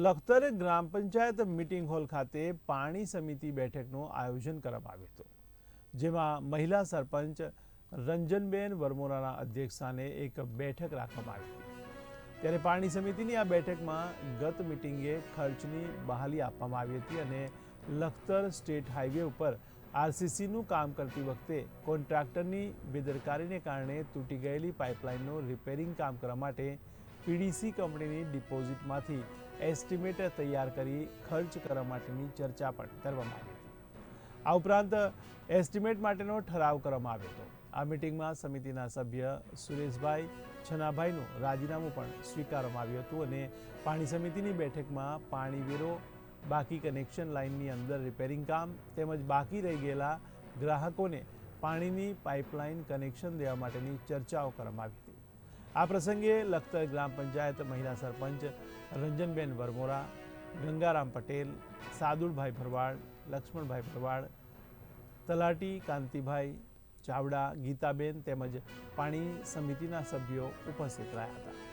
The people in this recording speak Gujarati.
લખતર ગ્રામ પંચાયત મીટિંગ હોલ ખાતે પાણી સમિતિ બેઠકનું આયોજન કરવામાં આવ્યું હતું, જેમાં મહિલા સરપંચ રંજનબેન વરમોરાના અધ્યક્ષસ્થાને એક બેઠક રાખવામાં આવી હતી. ત્યારે પાણી સમિતિની આ બેઠકમાં ગત મિટિંગે ખર્ચની બહાલી આપવામાં આવી હતી અને લખતર સ્ટેટ હાઈવે ઉપર આરસીસીનું કામ કરતી વખતે કોન્ટ્રાક્ટરની બેદરકારીને કારણે તૂટી ગયેલી પાઇપલાઇનનું રિપેરિંગ કામ કરવા માટે પીડીસી કંપનીની ડિપોઝિટમાંથી એસ્ટિમેટ તૈયાર કરી ખર્ચ કરવા માટેની ચર્ચા પણ કરવામાં આવી હતી. આ ઉપરાંત એસ્ટિમેટ માટેનો ઠરાવ કરવામાં આવ્યો હતો. આ મિટિંગમાં સમિતિના સભ્ય સુરેશભાઈ છનાભાઈનું રાજીનામું પણ સ્વીકારવામાં આવ્યું હતું અને પાણી સમિતિની બેઠકમાં પાણી વેરો, બાકી કનેક્શન લાઇનની અંદર રિપેરિંગ કામ તેમજ બાકી રહી ગયેલા ગ્રાહકોને પાણીની પાઇપલાઇન કનેક્શન દેવા માટેની ચર્ચાઓ કરવામાં આવી હતી. આ પ્રસંગે લખતર ગ્રામ પંચાયત મહિલા સરપંચ રંજનબેન વરમોરા, ગંગારામ પટેલ, સાદુલભાઈ ભરવાડ, લક્ષ્મણભાઈ ભરવાડ, તલાટી કાંતિભાઈ ચાવડા, ગીતાબેન તેમજ પાણી સમિતિના સભ્યો ઉપસ્થિત રહ્યા હતા.